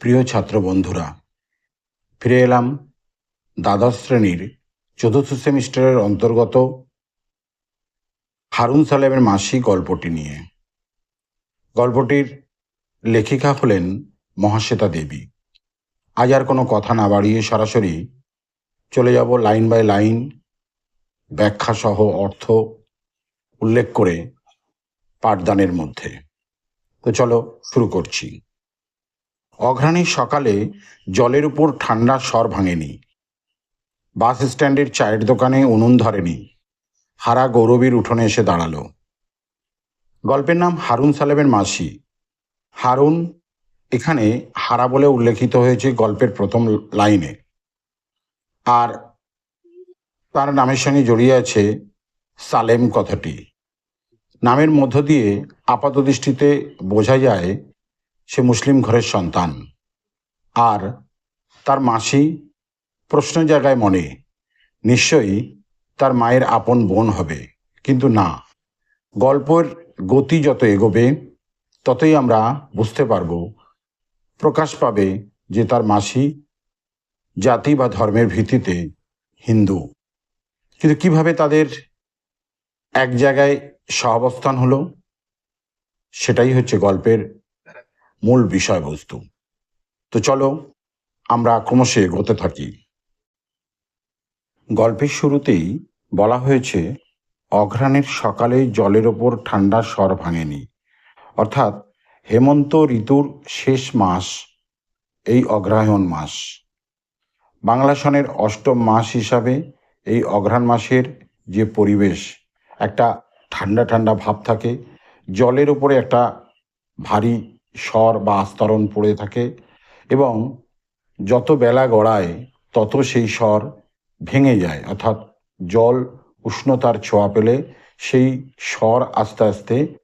প্রিয় ছাত্র বন্ধুরা ফিরে এলাম দ্বাদশ শ্রেণির চতুর্থ সেমিস্টারের অন্তর্গত হারুন সালেমের মাসি গল্পটি নিয়ে। গল্পটির লেখিকা হলেন মহাশ্বেতা দেবী। আজ আর কোনো কথা না বাড়িয়ে সরাসরি চলে যাব লাইন বাই লাইন ব্যাখ্যা সহ অর্থ উল্লেখ করে পাঠদানের মধ্যে। তো চলো শুরু করছি। অঘ্রাণীর সকালে জলের উপর ঠান্ডা স্বর ভাঙেনি। বাস স্ট্যান্ডের চায়ের দোকানে উনুন ধরেনি। হারা গৌরবীর উঠোনে এসে দাঁড়াল। গল্পের নাম হারুন সালেমের মাসি। হারুন এখানে হারা বলে উল্লেখিত হয়েছে গল্পের প্রথম লাইনে। আর তার নামের সঙ্গে জড়িয়ে আছে সালেম কথাটি। নামের মধ্য দিয়ে আপাত দৃষ্টিতে বোঝা যায় সে মুসলিম ঘরের সন্তান। আর তার মাসি প্রশ্ন জায়গায় মনে, নিশ্চয়ই তার মায়ের আপন বোন হবে। কিন্তু না, গল্পের গতি যত এগোবে, ততই আমরা বুঝতে পারব, প্রকাশ পাবে যে তার মাসি জাতি বা ধর্মের ভিত্তিতে হিন্দু। কিন্তু কীভাবে তাদের এক জায়গায় সহাবস্থান হলো, সেটাই হচ্ছে গল্পের মূল বিষয়বস্তু। তো চলো, আমরা ক্রমশ এগোতে থাকি। গল্পের শুরুতেই বলা হয়েছে, অঘ্রাণের সকালে জলের ওপর ঠান্ডা স্বর ভাঙেনি। অর্থাৎ হেমন্ত ঋতুর শেষ মাস, এই অগ্রহায়ণ মাস। বাংলা সনের অষ্টম মাস হিসাবে এই অঘ্রাণ মাসের যে পরিবেশ, একটা ঠান্ডা ঠান্ডা ভাব থাকে, জলের উপরে একটা ভারী স্বর বা আস্তরণ পড়ে থাকে এবং যত বেলা গড়ায়, তত সেই স্বর ভেঙে যায়। অর্থাৎ জল উষ্ণতার ছোঁয়া পেলে সেই স্বর আস্তে আস্তে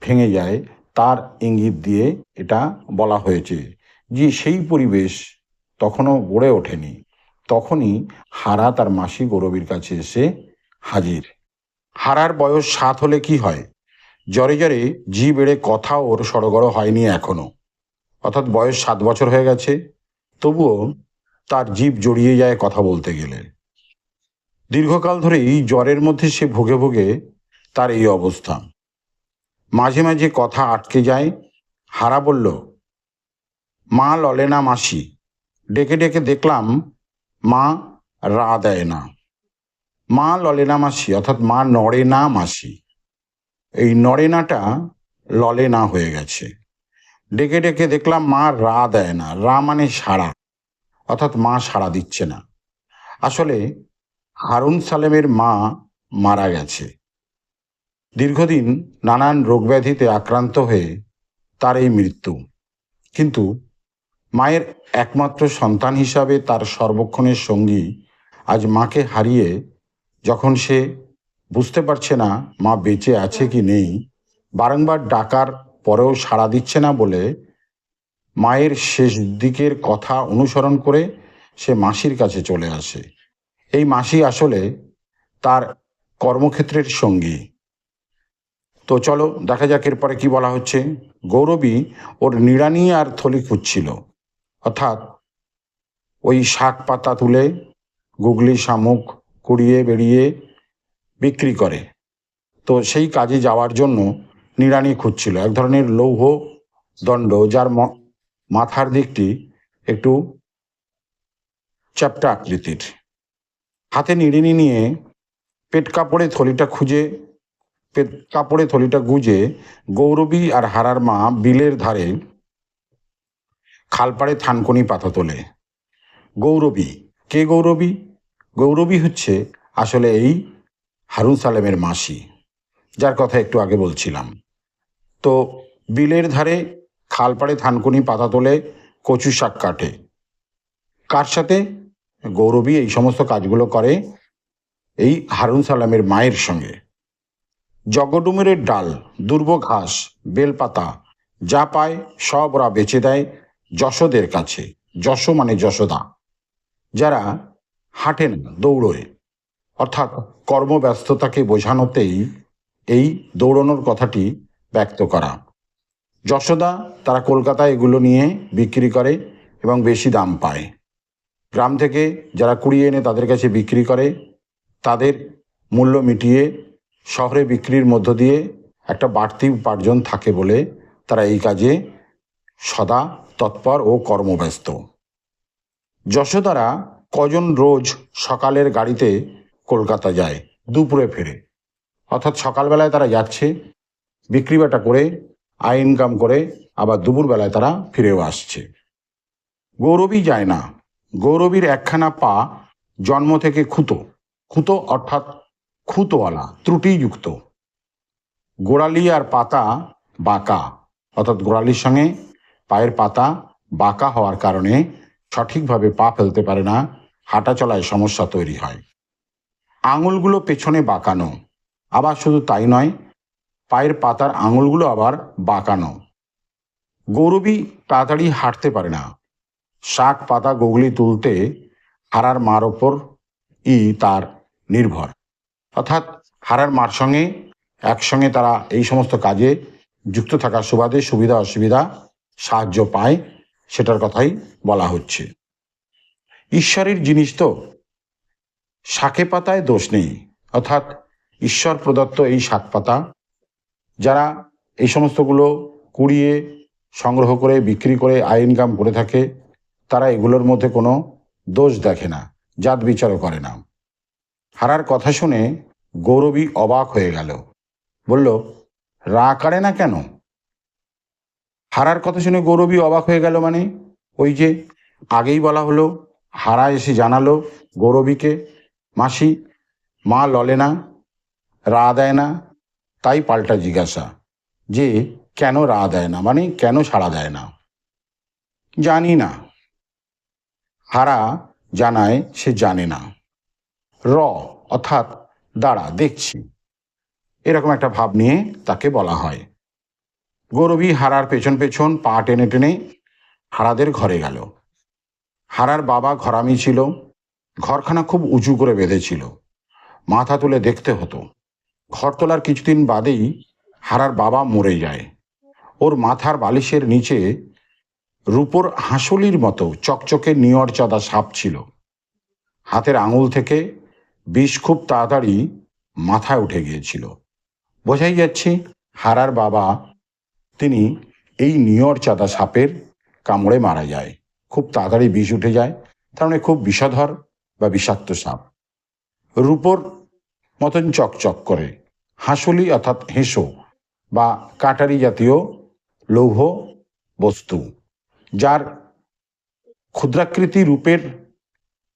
ভেঙে যায়। তার ইঙ্গিত দিয়ে এটা বলা হয়েছে যে, সেই পরিবেশ তখনও গড়ে ওঠেনি। তখনই হারা তার মাসি গৌরবীর কাছে এসে হাজির। হারার বয়স সাত হলে কি হয়? জ্বরে জ্বরে জি বেড়ে কথা ওর সড়গড় হয়নি এখনও। অর্থাৎ বয়স সাত বছর হয়ে গেছে, তবুও তার জীব জড়িয়ে যায় কথা বলতে গেলে। দীর্ঘকাল ধরেই জ্বরের মধ্যে সে ভুগে ভুগে তার এই অবস্থা। মাঝে মাঝে কথা আটকে যায়, হারা বলল, মা ললে না মাসি। ডেকে ডেকে দেখলাম, মা রা দেয় না। মা ললে না মাসি, অর্থাৎ মা নড়ে না মাসি। এই নরেনাটা ললে না হয়ে গেছে। ডেকে ডেকে দেখলাম মা রা দেয় না, রা মানে সাড়া অর্থাৎ মা সাড়া দিচ্ছে না। আসলে হারুন সালেমের মা মারা গেছে। দীর্ঘদিন নানান রোগব্যাধিতে আক্রান্ত হয়ে তার এই মৃত্যু। কিন্তু মায়ের একমাত্র সন্তান হিসাবে তার সর্বক্ষণের সঙ্গী আজ মাকে হারিয়ে যখন সে বুঝতে পারছে না মা বেঁচে আছে কি নেই। বারংবার ডাকার পরেও সাড়া দিচ্ছে না বলে মায়ের শেষ দিকের কথা অনুসরণ করে সে মাসির কাছে চলে আসে। এই মাসি আসলে তার কর্মক্ষেত্রের সঙ্গী। তো চলো দেখা যাক এরপরে কি বলা হচ্ছে। গৌরবী ওর নিড়ানি আর থলি খুঁজছিল। অর্থাৎ ওই শাক পাতা তুলে গুগলি শামুক কুড়িয়ে বেরিয়ে বিক্রি করে। তো সেই কাজে যাওয়ার জন্য নিড়ানি খুঁজছিল। এক ধরনের লৌহ দণ্ড যার মাথার দিকটি একটু চ্যাপ্টা আকৃতির। হাতে নিড়িনি নিয়ে পেট কাপড়ে থলিটা খুঁজে, পেট কাপড়ে থলিটা গুজে গৌরবী আর হারার মা বিলের ধারে খালপাড়ে থানকনি পাতা তোলে। গৌরবী, কে গৌরবী? গৌরবী হচ্ছে আসলে এই হারুন সালেমের মাসি, যার কথা একটু আগে বলছিলাম। তো বিলের ধারে খালপাড়ে থানকুনি পাতা তোলে কচু শাক কাটে। কার সাথে? গৌরবী এই সমস্ত কাজগুলো করে এই হারুন সালামের মায়ের সঙ্গে। জগডুমের ডাল, দুর্ব ঘাস, বেলপাতা, যা পায় সব ওরা বেচে দেয় যশোদের কাছে। যশো মানে যশোদা। যারা হাঁটে না দৌড়োয়। অর্থাৎ কর্মব্যস্ততাকে বোঝানোতেই এই দৌড়ানোর কথাটি ব্যক্ত করা। যশোদা তারা কলকাতায় এগুলো নিয়ে বিক্রি করে এবং বেশি দাম পায়। গ্রাম থেকে যারা কুড়িয়ে এনে তাদের কাছে বিক্রি করে, তাদের মূল্য মিটিয়ে শহরে বিক্রির মধ্য দিয়ে একটা বাড়তি উপার্জন থাকে বলে তারা এই কাজে সদা তৎপর ও কর্মব্যস্ত। যশোদারা কজন রোজ সকালের গাড়িতে কলকাতা যায়, দুপুরে ফেরে। অর্থাৎ সকালবেলায় তারা যাচ্ছে, বিক্রি বাটা করে, আয় ইনকাম করে, আবার দুপুরবেলায় তারা ফিরেও আসছে। গৌরবী যায় না। গৌরবীর একখানা পা জন্ম থেকে খুঁতো। খুঁতো অর্থাৎ খুঁতোওয়ালা, ত্রুটিযুক্ত। গোড়ালি আর পাতা বাঁকা। অর্থাৎ গোড়ালির সঙ্গে পায়ের পাতা বাঁকা হওয়ার কারণে সঠিকভাবে পা ফেলতে পারে না হাঁটা চলায় সমস্যা তৈরি হয়। আঙুলগুলো পেছনে বাঁকানো। আবার শুধু তাই নয়, পায়ের পাতার আঙুলগুলো আবার বাঁকানো। গৌরবী তাড়াতাড়ি হাঁটতে পারে না। শাক পাতা গুগলি তুলতে হারার মার ওপর ই তার নির্ভর। অর্থাৎ হারার মার সঙ্গে একসঙ্গে তারা এই সমস্ত কাজে যুক্ত থাকার সুবাদে সুবিধা অসুবিধা সাহায্য পায়, সেটার কথাই বলা হচ্ছে। ঈশ্বরের জিনিস তো শাকে পাতায় দোষ নেই। অর্থাৎ ঈশ্বর প্রদত্ত এই শাক পাতা, যারা এই সমস্তগুলো কুড়িয়ে সংগ্রহ করে, বিক্রি করে, আয় ইনকাম করে থাকে, তারা এগুলোর মধ্যে কোনো দোষ দেখে না, জাত বিচারও করে না। হারার কথা শুনে গৌরবী অবাক হয়ে গেল। বলল রা কাড়ে না কেন? হারার কথা শুনে গৌরবী অবাক হয়ে গেল মানে ওই যে আগেই বলা হলো, হারা এসে জানালো গৌরবীকে মাসি, মা ললে না, রা দেয় না, তাই পাল্টা জিজ্ঞাসা। যে কেন রা দেয় না? মানে কেন সাড়া দেয় না? জানি না। হারা জানায় সে জানে না। র, অর্থাৎ দাঁড়া, দেখছি। এরকম একটা ভাব নিয়ে তাকে বলা হয়। গৌরবী হারার পেছন পেছন পা টেনে টেনে হারাদের ঘরে গেল। হারার বাবা ঘরামি ছিল। ঘরখানা খুব উঁচু করে বেঁধেছিল। মাথা তুলে দেখতে হতো। ঘর তোলার কিছুদিন বাদেই হারার বাবা মরে যায়। ওর মাথার বালিশের নিচে রূপোর হাঁসুলির মতো চকচকে নিয়র চাঁদা সাপ ছিল। হাতের আঙুল থেকে বিষ খুব তাড়াতাড়ি মাথায় উঠে গিয়েছিল। বোঝাই যাচ্ছে হারার বাবা তিনি এই নিয়র চাঁদা সাপের কামড়ে মারা যায়। খুব তাড়াতাড়ি বিষ উঠে যায়। তার মানে খুব বিষধর বা বিষাক্ত সাপ। রূপোর মতন চকচক করে হাঁসুলি অর্থাৎ হেঁসো বা কাটারি জাতীয় লৌহ বস্তু যার ক্ষুদ্রাকৃতি রূপের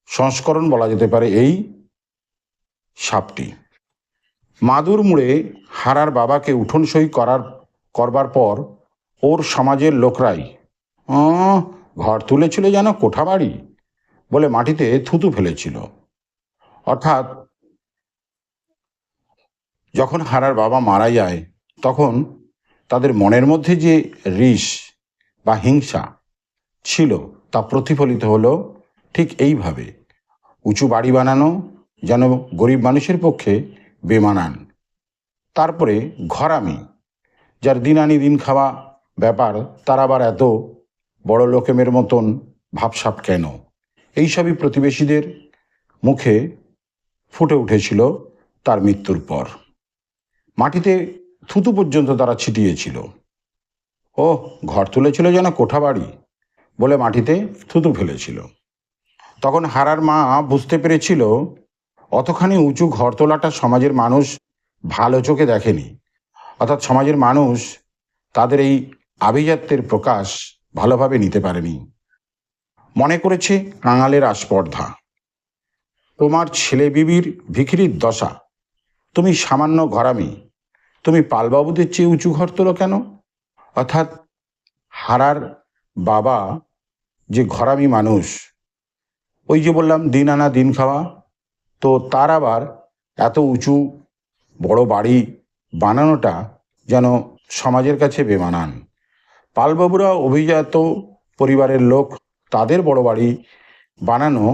সংস্করণ বলা যেতে পারে এই সাপটি। মাদুর মুড়ে হারার বাবাকে উঠোন সই করার করবার পর ওর সমাজের লোকরাই "আঁ, ঘর তুলেছিল যেন কোঠা বাড়ি বলে মাটিতে থুতু ফেলেছিল। অর্থাৎ যখন হারার বাবা মারা যায়, তখন তাদের মনের মধ্যে যে রিস বা হিংসা ছিল, তা প্রতিফলিত হলো ঠিক এইভাবে। উঁচু বাড়ি বানানো, যেন গরিব মানুষের পক্ষে বেমানান। তারপরে ঘরামি, যার দিন আনি দিন খাওয়া ব্যাপার তার আবার এত বড় লোকেমের মতন ভাবসাপ কেন? এইসবই প্রতিবেশীদের মুখে ফুটে উঠেছিল তার মৃত্যুর পর। মাটিতে থুতু পর্যন্ত তারা ছিটিয়েছিল। ও ঘর তুলেছিল যেন কোঠা বাড়ি বলে মাটিতে থুতু ফেলেছিল। তখন হারার মা বুঝতে পেরেছিল, অতখানি উঁচু ঘর তোলাটা সমাজের মানুষ ভালো চোখে দেখেনি। অর্থাৎ সমাজের মানুষ তাদের এই আভিজাত্যের প্রকাশ ভালোভাবে নিতে পারেনি। মনে করেছে কাঙালের আস্পর্ধা। তোমার ছেলে বিবির ভিখিরির দশা। তুমি সামান্য ঘরামি। তুমি পালবাবুদের চেয়ে উঁচু ঘর তোলো কেন? অর্থাৎ হারার বাবা যে ঘরামি মানুষ, ওই যে বললাম দিন আনা দিন খাওয়া, তো তার আবার এত উঁচু বড় বাড়ি বানানোটা যেন সমাজের কাছে বেমানান। পালবাবুরা অভিজাত পরিবারের লোক তাদের বড় বাড়ি বানানো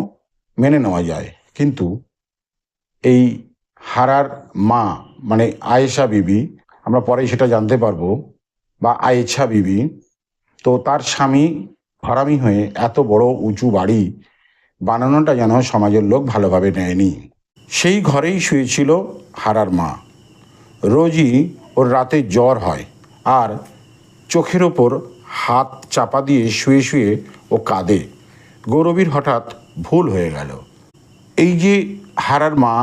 মেনে নেওয়া যায়। কিন্তু এই হারার মা মানে আয়েশা বিবি, আমরা পরে সেটা জানতে পারব, বা আয়েছা বিবি, তো তার স্বামী হারামি হয়ে এত বড় উঁচু বাড়ি বানানোটা যেন সমাজের লোক ভালোভাবে নেয়নি। সেই ঘরেই শুয়েছিল হারার মা। রোজই ওর রাতে জ্বর হয় আর চোখের ওপর হাত চাপা দিয়ে শুয়ে শুয়ে ও কাঁদে। গৌরবীর হঠাৎ ভুল হয়ে গেল। এই যে হারার মা,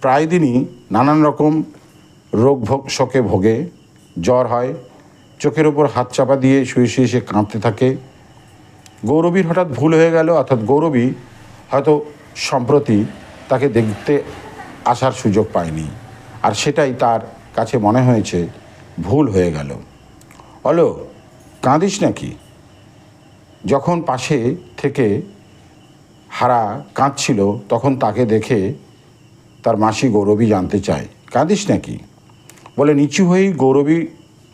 প্রায় দিনই নানান রকম রোগ শোকে ভোগে, জ্বর হয়, চোখের ওপর হাত চাপা দিয়ে শুয়ে শুয়ে সে কাঁদতে থাকে। গৌরবীর হঠাৎ ভুল হয়ে গেল, অর্থাৎ গৌরবী হয়তো সম্প্রতি তাকে দেখতে আসার সুযোগ পায়নি। আর সেটাই তার কাছে মনে হয়েছে, ভুল হয়ে গেল। অলো কাঁদিস নাকি? যখন পাশে থেকে হারা কাঁদছিল, তখন তাকে দেখে তার মাসি গৌরবী জানতে চায়, কাঁদিস নাকি? বলে, নিচু হয়েই গৌরবী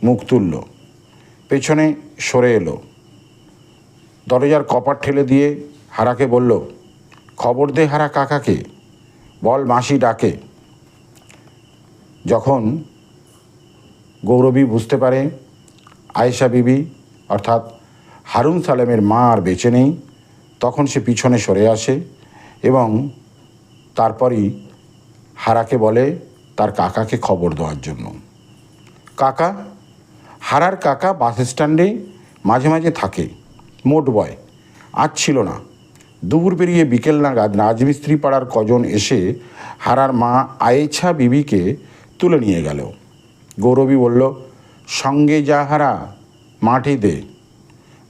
মুখ তুলল, পেছনে সরে এলো, দরজার কপার ঠেলে দিয়ে হারাকে বলল, খবর দে হারা কাকাকে, বল মাসি ডাকে। যখন গৌরবী বুঝতে পারে, আয়েশা বিবি অর্থাৎ হারুন সালেমের মা আর বেঁচে নেই, তখন সে পিছনে সরে আসে এবং তারপরই হারাকে বলে তার কাকাকে খবর দেওয়ার জন্য। কাকা, হারার কাকা বাস স্ট্যান্ডে মাঝে মাঝে থাকে, মোট বয়। আজ ছিল না। দুপুর পেরিয়ে বিকেল নাগাদ রাজমিস্ত্রি পাড়ার কজন এসে হারার মা আয়েছা বিবিকে তুলে নিয়ে গেল। গৌরবী বলল, সঙ্গে যা হারা মাটি দে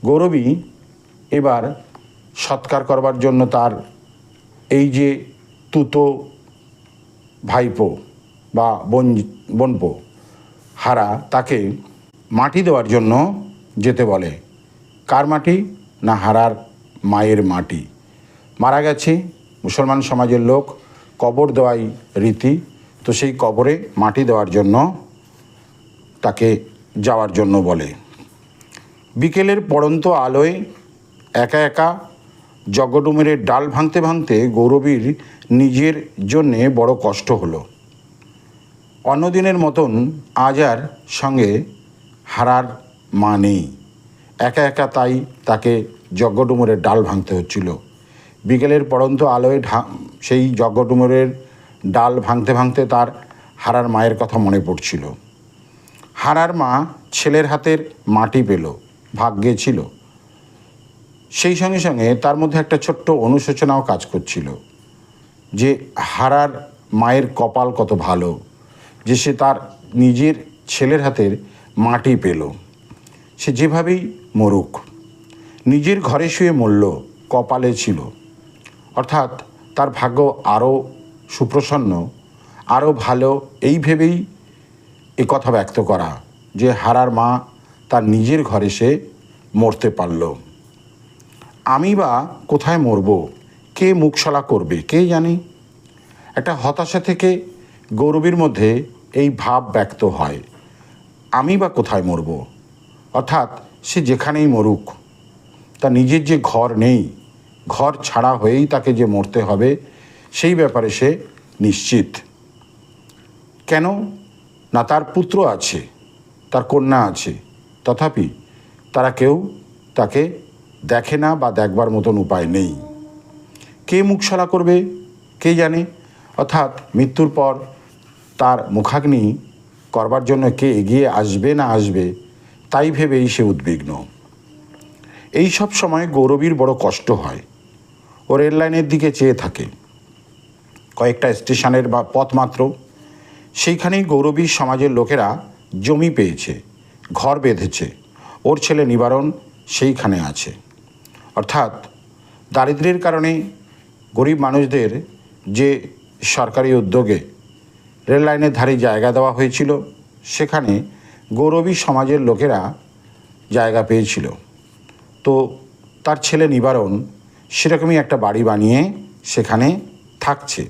গৌরবী এবার সৎকার করবার জন্য তার এই যে তুতো ভাইপো বা বোন, বোনপো, হারা তাকে মাটি দেওয়ার জন্য যেতে বলে। কার মাটি না হারার মায়ের মাটি? মারা গেছে মুসলমান সমাজের লোক, কবর দেওয়াই রীতি। তো সেই কবরে মাটি দেওয়ার জন্য তাকে যাওয়ার জন্য বলে। বিকেলের পড়ন্ত আলোয় একা একা জগডুমেরের ডাল ভাঙতে ভাঙতে গৌরবীর নিজের জন্যে বড় কষ্ট হলো। অন্যদিনের মতন আজ আর সঙ্গে হারার মা নেই। একা একা তাই তাকে যজ্ঞডুমুরের ডাল ভাঙতে হচ্ছিল। বিকেলের পড়ন্ত আলোয় সেই যজ্ঞডুমুরের ডাল ভাঙতে ভাঙতে তার হারার মায়ের কথা মনে পড়ছিল। হারার মা ছেলের হাতের মাটি পেল। ভাগ্যে ছিল। সেই সঙ্গে সঙ্গে তার মধ্যে একটা ছোট্ট অনুশোচনাও কাজ করছিল যে হারার মায়ের কপাল কত ভালো, যে সে তার নিজের ছেলের হাতের মাটি পেল। সে যেভাবেই মরুক, নিজের ঘরে শুয়ে মরল, কপালে ছিল। অর্থাৎ তার ভাগ্য আরও সুপ্রসন্ন, আরও ভালো, এই ভেবেই এ কথা ব্যক্ত করা যে হারার মা তার নিজের ঘরে সে মরতে পারল। আমি বা কোথায় মরব? কে মুখশলা করবে? কে জানি? একটা হতাশা থেকে গৌরবীর মধ্যে এই ভাব ব্যক্ত হয়। আমি বা কোথায় মরব? অর্থাৎ সে যেখানেই মরুক, তার নিজের যে ঘর নেই, ঘর ছাড়া হয়েই তাকে যে মরতে হবে, সেই ব্যাপারে সে নিশ্চিত। কেন? না তার পুত্র আছে, তার কন্যা আছে তথাপি তারা কেউ তাকে দেখে না বা দেখবার মতন উপায় নেই। কে মুখশলা করবে, কে জানে? অর্থাৎ মৃত্যুর পর তার মুখাগ্নি করবার জন্য কে এগিয়ে আসবে না আসবে, তাই ভেবেই সে উদ্বিগ্ন। এই সব সময় গৌরবীর বড় কষ্ট হয়। ও রেল লাইনের দিকে চেয়ে থাকে। কয়েকটা স্টেশনের বা পথ মাত্র সেইখানেই গৌরবীর সমাজের লোকেরা জমি পেয়েছে। ঘর বেঁধেছে। ওর ছেলে নিবারণ সেইখানে আছে। অর্থাৎ দারিদ্র্যের কারণে গরিব মানুষদের যে সরকারি উদ্যোগে রেল লাইনের ধারে জায়গা দেওয়া হয়েছিল, সেখানে গৌরবী সমাজের লোকেরা জায়গা পেয়েছিল। তো তার ছেলে নিবারণ সেরকমই একটা বাড়ি বানিয়ে সেখানে থাকছে।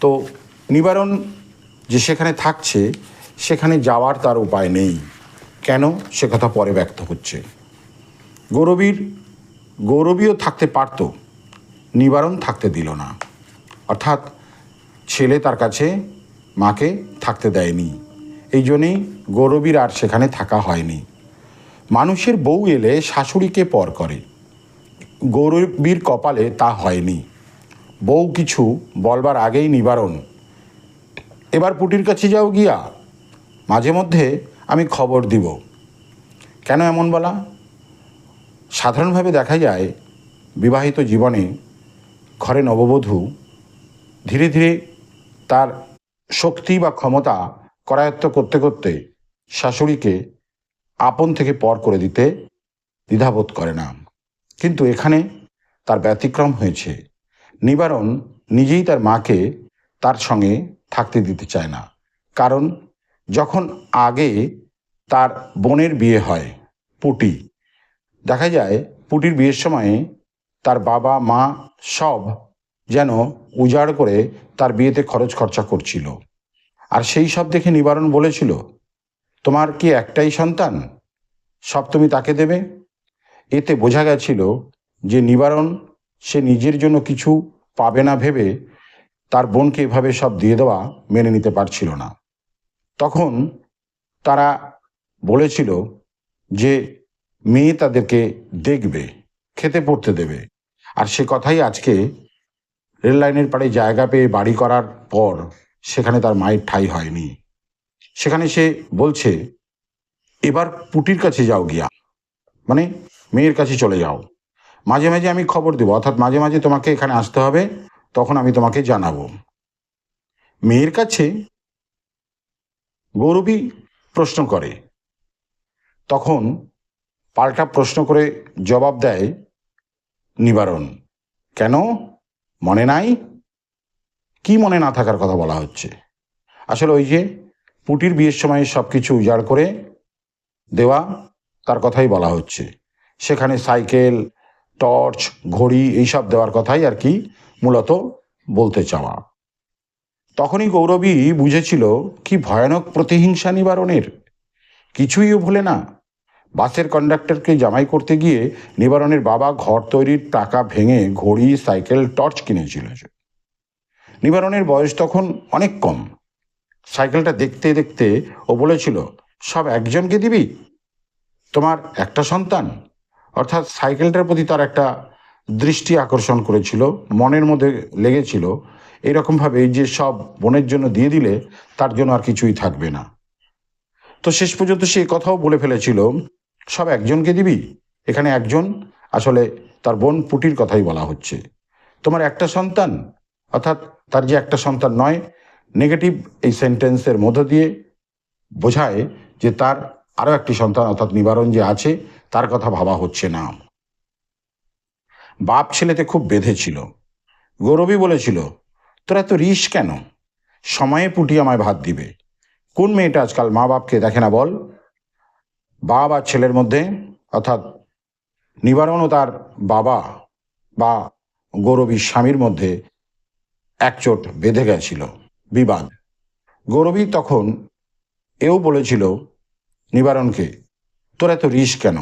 তো নিবারণ যে সেখানে থাকছে, সেখানে যাওয়ার তার উপায় নেই। কেন? সে কথা পরে ব্যক্ত হচ্ছে। গৌরবীর, গৌরবীও থাকতে পারত, নিবারণ থাকতে দিল না। অর্থাৎ ছেলে তার কাছে, মাকে থাকতে দেয়নি। এই জন্যেই গৌরবীর আর সেখানে থাকা হয়নি। মানুষের বউ এলে শাশুড়িকে পর করে। গৌরবীর কপালে তা হয়নি। বউ কিছু বলবার আগেই নিবারণ। এবার পুটির কাছে যাও গিয়া। মাঝে মধ্যে আমি খবর দিব। কেন এমন বলা? সাধারণভাবে দেখা যায়, বিবাহিত জীবনে ঘরে নববধূ ধীরে ধীরে তার শক্তি বা ক্ষমতা করায়ত্ত করতে করতে শাশুড়িকে আপন থেকে পর করে দিতে দ্বিধাবোধ করে না। কিন্তু এখানে তার ব্যতিক্রম হয়েছে। নিবারণ নিজেই তার মাকে তার সঙ্গে থাকতে দিতে চায় না। কারণ যখন আগে তার বোনের বিয়ে হয়, পুটি, দেখা যায় পুটির বিয়ের সময়ে তার বাবা, মা সব যেন উজাড় করে তার বিয়েতে খরচ খরচা করছিল। আর সেই সব দেখে নিবারণ বলেছিল, তোমার কি একটাই সন্তান? সব তুমি তাকে দেবে? এতে বোঝা গেছিল যে নিবারণ সে নিজের জন্য কিছু পাবে না ভেবে তার বোনকে এভাবে সব দিয়ে দেওয়া মেনে নিতে পারছিল না। তখন তারা বলেছিল যে মেয়ে তাদেরকে দেখবে, খেতে পড়তে দেবে। আর সে কথাই আজকে রেল লাইনের পাড়ে জায়গা পেয়ে বাড়ি করার পর সেখানে তার মায়ের ঠাই হয়নি। সেখানে সে বলছে, এবার পুটির কাছে যাও গিয়া। মানে মেয়ের কাছে চলে যাও। মাঝে মাঝে আমি খবর দেবো। অর্থাৎ মাঝে মাঝে তোমাকে এখানে আসতে হবে, তখন আমি তোমাকে জানাব। মেয়ের কাছে গৌরবী প্রশ্ন করে। তখন পাল্টা প্রশ্ন করে জবাব দেয় নিবারণ। কেন? মনে নাই? কি মনে না থাকার কথা বলা হচ্ছে? আসলে ওই যে পুটির বিয়ের সময় সব কিছু উজাড় করে দেওয়া, তার কথাই বলা হচ্ছে। সেখানে সাইকেল, টর্চ, ঘড়ি, এইসব দেওয়ার কথাই আর কি মূলত বলতে চাওয়া। তখনই গৌরবী বুঝেছিল, কি ভয়ানক প্রতিহিংসা নিবারণের। কিছুই ও ভুলে না, বাসের কন্ডাক্টরকে জামাই করতে গিয়ে নিবারণের বাবা ঘর তৈরির টাকা ভেঙে ঘড়ি, সাইকেল, টর্চ কিনেছিল নিবারণের বয়স তখন অনেক কম। সাইকেলটা দেখতে দেখতে ও বলেছিল, সব একজনকে দিবি? তোমার একটা সন্তান? অর্থাৎ সাইকেলটার প্রতি তার একটা দৃষ্টি আকর্ষণ করেছিল, মনের মধ্যে লেগেছিল এরকমভাবে যে সব বোনের জন্য দিয়ে দিলে তার জন্য আর কিছুই থাকবে না। তো শেষ পর্যন্ত সে কথাও বলে ফেলেছিল, সব একজনকে দিবি? এখানে একজন, আসলে তার বোন পুটির কথাই বলা হচ্ছে। তোমার একটা সন্তান, অর্থাৎ তার যে একটা সন্তান নয়, নেগেটিভ এই সেন্টেন্সের মধ্য দিয়ে বোঝায় যে তার আরও একটি সন্তান, অর্থাৎ নিবারণ যে আছে, তার কথা ভাবা হচ্ছে না। বাপ ছেলেতে খুব বেঁধেছিল গৌরবী বলেছিল তোরা এত রিস কেন? সময়ে পুটি আমায় ভাত দিবে। কোন মেয়েটা আজকাল মা বাপকে দেখে না বল? বাপ আর ছেলের মধ্যে, অর্থাৎ নিবারণ ও তার বাবা বা গৌরবীর স্বামীর মধ্যে একচোট বেঁধে গেছিল, বিবাদ। গৌরবী তখন এও বলেছিল, নিবারণকে, তোর এত রিস কেন?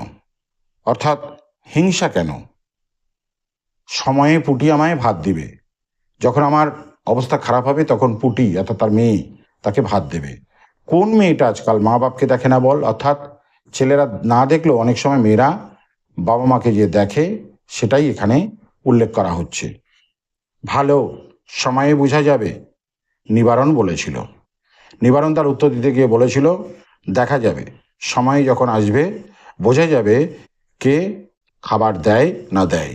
অর্থাৎ হিংসা কেন? সময়ে পুটি আমায় ভাত দিবে। যখন আমার অবস্থা খারাপ হবে তখন পুটি, অর্থাৎ তার মেয়ে, তাকে ভাত দেবে। কোন মেয়েটা আজকাল মা বাপকে দেখে না বল? অর্থাৎ ছেলেরা না দেখলেও অনেক সময় মেয়েরা বাবা মাকে যে দেখে, সেটাই এখানে উল্লেখ করা হচ্ছে। ভালো, সময়ে বোঝা যাবে, নিবারণ বলেছিল। নিবারণ তার উত্তর দিতে গিয়ে বলেছিল, দেখা যাবে, সময় যখন আসবে, বোঝা যাবে কে খাবার দেয় না দেয়।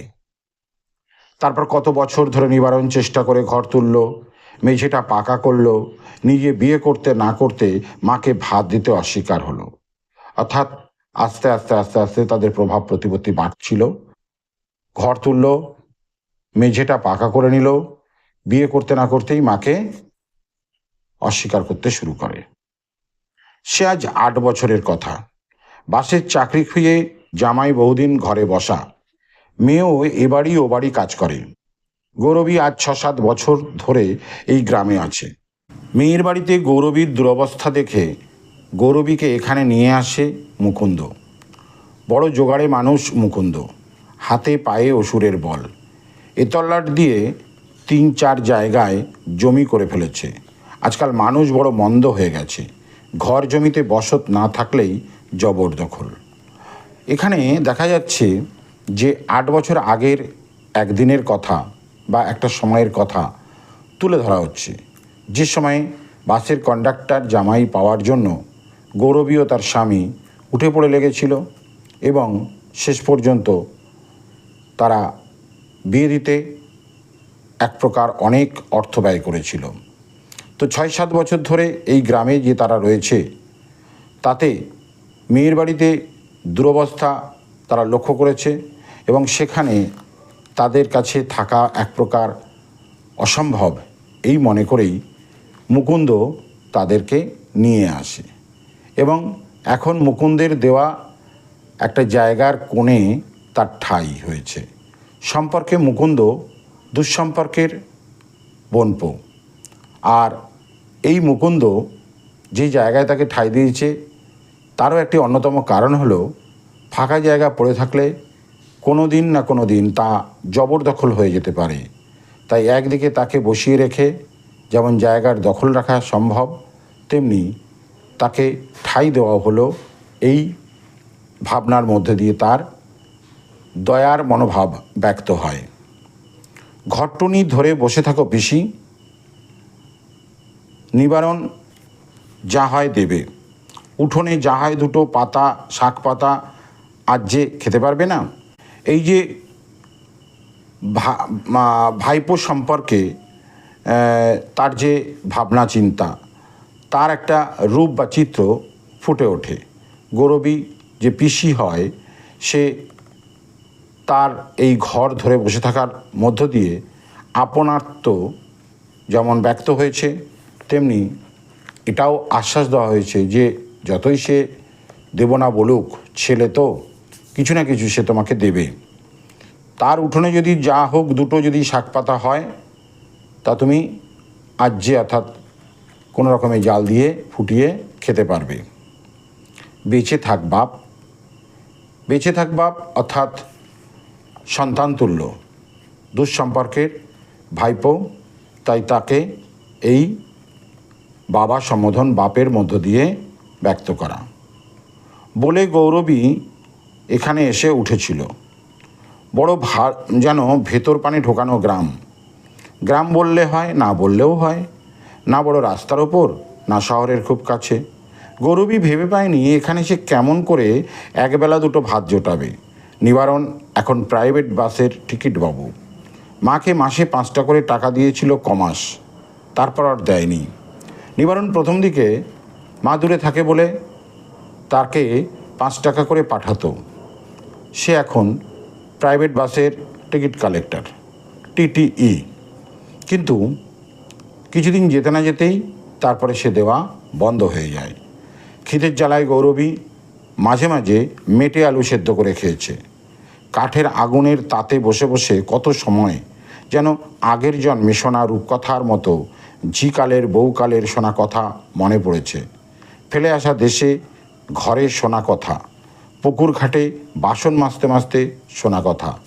তারপর কত বছর ধরে নিবারণ চেষ্টা করে ঘর তুলল, মেঝেটা পাকা করল, নিজে বিয়ে করতে না করতে মাকে ভাত দিতে অস্বীকার হলো। অর্থাৎ আস্তে আস্তে আস্তে আস্তে তাদের প্রভাব প্রতিপত্তি বাড়ছিল। ঘর তুলল, মেঝেটা পাকা করে নিল, বিয়ে করতে না করতেই মাকে অস্বীকার করতে শুরু করে। সে আজ আট বছরের কথা। বাসের চাকরি খুঁয়ে জামাই বহুদিন ঘরে বসা। মেয়েও এবারই ও বাড়ি কাজ করে। গৌরবী আজ ছ সাত বছর ধরে এই গ্রামে আছে। মেয়ের বাড়িতে গৌরবীর দুরবস্থা দেখে গৌরবীকে এখানে নিয়ে আসে মুকুন্দ। বড় জোগাড়ে মানুষ মুকুন্দ। হাতে পায়ে অসুরের বল। এতল্লাট দিয়ে তিন চার জায়গায় জমি করে ফেলেছে। আজকাল মানুষ বড় মন্দ হয়ে গেছে। ঘর জমিতে বসত না থাকলেই জবরদখল। এখানে দেখা যাচ্ছে যে আট বছর আগের একদিনের কথা বা একটা সময়ের কথা তুলে ধরা হচ্ছে। যে সময়ে বাসের কন্ডাক্টর জামাই পাওয়ার জন্য গৌরবীয় তার স্বামী উঠে পড়ে লেগেছিল এবং শেষ পর্যন্ত তারা বিয়ে দিতে এক প্রকার অনেক অর্থ ব্যয় করেছিল। তো ছয় সাত বছর ধরে এই গ্রামে যে তারা রয়েছে, তাতে মেয়ের বাড়িতে দুরবস্থা তারা লক্ষ্য করেছে এবং সেখানে তাদের কাছে থাকা এক প্রকার অসম্ভব। এই মনে করেই মুকুন্দ তাদেরকে নিয়ে আসে এবং এখন মুকুন্দের দেওয়া একটা জায়গার কোণে তার ঠাঁই হয়েছে। সম্পর্কে মুকুন্দ দুঃসম্পর্কের বোনপো। আর এই মুকুন্দ যে জায়গায় তাকে ঠাঁই দিয়েছে, তারও একটি অন্যতম কারণ হলো, ফাঁকা জায়গা পড়ে থাকলে কোনো দিন না কোনো দিন তা জবরদখল হয়ে যেতে পারে। তাই একদিকে তাকে বসিয়ে রেখে যেমন জায়গার দখল রাখা সম্ভব, তেমনি তাকে ঠাঁই দেওয়া হলো এই ভাবনার মধ্যে দিয়ে তার দয়ার মনোভাব ব্যক্ত হয়। ঘটটুনি ধরে বসে থাকো পিসি। নিবারণ যা হয় দেবে। উঠোনে যা হয় দুটো পাতা, শাক পাতা আজ যে খেতে পারবে না এই যে ভাইপো সম্পর্কে তার যে ভাবনা চিন্তা, তার একটা রূপ বা চিত্র ফুটে ওঠে। গৌরবী যে পিসি হয়, সে তার এই ঘর ধরে বসে থাকার মধ্য দিয়ে আপনার্থ যেমন ব্যক্ত হয়েছে, তেমনি এটাও আশ্বাস দেওয়া হয়েছে যে যতই সে দেব না বলুক, ছেলে তো কিছু না কিছু সে তোমাকে দেবে। তার উঠোনে যদি যা হোক দুটো যদি শাক পাতা হয়, তা তুমি আজ যে অর্থাৎ কোনো রকমে জাল দিয়ে ফুটিয়ে খেতে পারবে। বেঁচে থাক বাপ। বেঁচে থাক বাপ অর্থাৎ সন্তান তুল্য। দুঃসম্পর্কের ভাইপো, তাই তাকে এই বাবা সম্বোধন বাপের মধ্য দিয়ে ব্যক্ত করা। বলে গৌরবী এখানে এসে উঠেছিল। বড় ভা যেন ভেতর পানি ঢোকানো গ্রাম। গ্রাম বললে হয়, না বললেও হয়। না বড় রাস্তার ওপর, না শহরের খুব কাছে। গৌরবী ভেবে পায়নি এখানে সে কেমন করে একবেলা দুটো ভাত জোটাবে। নিবারণ এখন প্রাইভেট বাসের টিকিট বাবু। মাকে মাসে পাঁচটা করে টাকা দিয়েছিল কমাস। তারপর আর দেয়নি। নিবারণ প্রথম দিকে মা দূরে থাকে বলে তাকে পাঁচ টাকা করে পাঠাতো। সে এখন প্রাইভেট বাসের টিকিট কালেক্টর টিটিই কিন্তু কিছুদিন যেতে না যেতেই তারপরে সে দেওয়া বন্ধ হয়ে যায়। খিদের জ্বালায় গৌরবী মাঝে মাঝে মেটে আলু সেদ্ধ করে খেয়েছে। কাঠের আগুনের তাতে বসে বসে কত সময় যেন আগের জন্মে শোনা রূপকথার মতো ঝিকালের বউকালের শোনা কথা মনে পড়েছে। ফেলে আসা দেশে ঘরে শোনা কথা পুকুর ঘাটে বাসন মাজতে মাজতে শোনা কথা।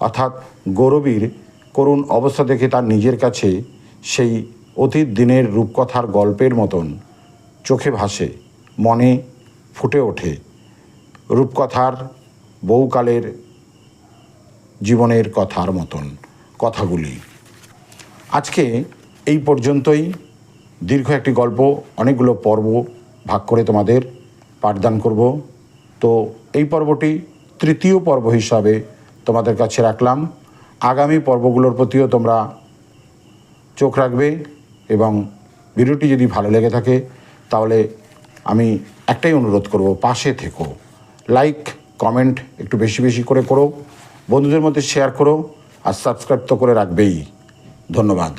অর্থাৎ গৌরবীর করুণ অবস্থা দেখে তার নিজের কাছে সেই অতীত দিনের রূপকথার গল্পের মতন চোখে ভাসে, মনে ফুটে ওঠে। রূপকথার বহুকালের জীবনের কথার মতন কথাগুলি। আজকে এই পর্যন্তই। দীর্ঘ একটি গল্প, অনেকগুলো পর্ব ভাগ করে তোমাদের পাঠদান করব। তো এই পর্বটি তৃতীয় পর্ব হিসাবে তোমাদের কাছে রাখলাম। আগামী পর্বগুলোর প্রতিও তোমরা চোখ রাখবে এবং ভিডিওটি যদি ভালো লেগে থাকে, তাহলে আমি একটাই অনুরোধ করব, পাশে থেকো। লাইক কমেন্ট একটু বেশি বেশি করে করো। বন্ধুদের মধ্যে শেয়ার করো আর সাবস্ক্রাইব তো করে রাখবেই। ধন্যবাদ।